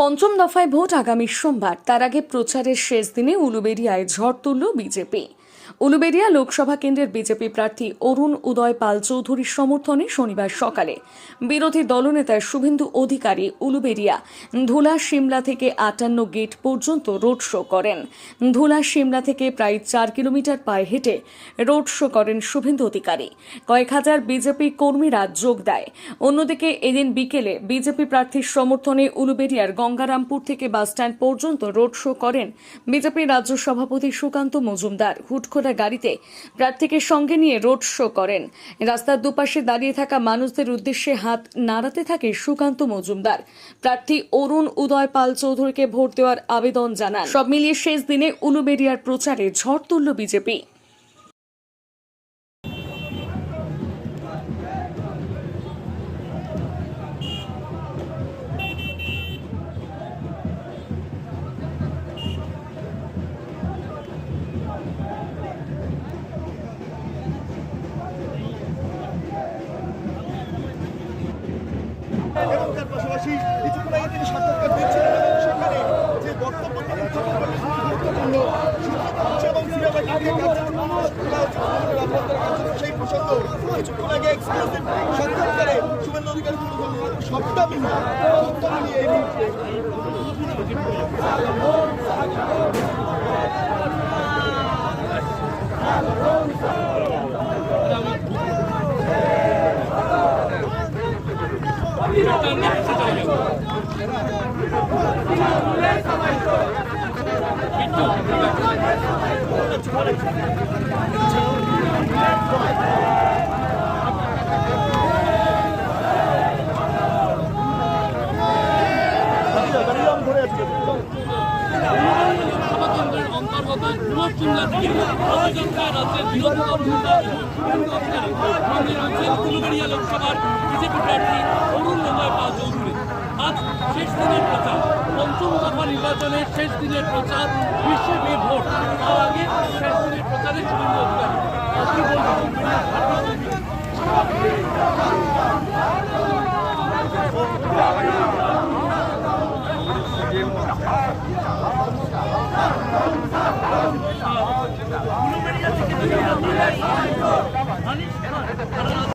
পঞ্চম দফায় ভোট আগামী সোমবার। তার আগে প্রচারের শেষ দিনে উলুবেরিয়ায় ঝড় তুলল বিজেপি। উলুবেরিয়া লোকসভা কেন্দ্রের বিজেপি প্রার্থী অরুণ উদয় পাল চৌধুরীর সমর্থনে শনিবার সকালে বিরোধী দলনেতা শুভেন্দু অধিকারী উলুবেরিয়া ধুলা সিমলা থেকে আটান্ন গেট পর্যন্ত রোড শো করেন। ধুলা সিমলা থেকে প্রায় চার কিলোমিটার পায়ে হেঁটে রোড শো করেন শুভেন্দু অধিকারী। কয়েক হাজার বিজেপি কর্মীরা যোগ দেয়। অন্যদিকে এদিন বিকেলে বিজেপি প্রার্থীর সমর্থনে উলুবেরিয়ার গঙ্গারামপুর থেকে বাসস্ট্যান্ড পর্যন্ত রোড শো করেন বিজেপি রাজ্য সভাপতি সুকান্ত মজুমদার। হুটখোলা গাড়িতে প্রার্থীকে সঙ্গে নিয়ে রোড শো করেন। রাস্তার দুপাশে দাঁড়িয়ে থাকা মানুষদের উদ্দেশ্যে হাত নাড়াতে থাকে সুকান্ত মজুমদার। প্রার্থী অরুণ উদয় পাল চৌধুরীকে ভোট দেওয়ার আবেদন জানান। সব মিলিয়ে শেষ দিনে উলুবেরিয়ার প্রচারে ঝড় তুলল বিজেপি। সেই আগে এক্সক্লুসিভ সাক্ষাৎকারে শুভেন্দু অধিকারী তুলে ধরলেন সবটা মিলিয়ে সবটা আছে সমাজতন্ত্রের অন্তর্গত চিন্তা থেকে অভিযোগকার রাজ্যের অধিকারী মন্দির রয়েছেন উলুবেড়িয়া লোকসভার বিজেপি প্রার্থী অরুণ গগৈ পাল চৌধুরী আজ শেষ দিনের প্রচার। পঞ্চম Hani? Hani?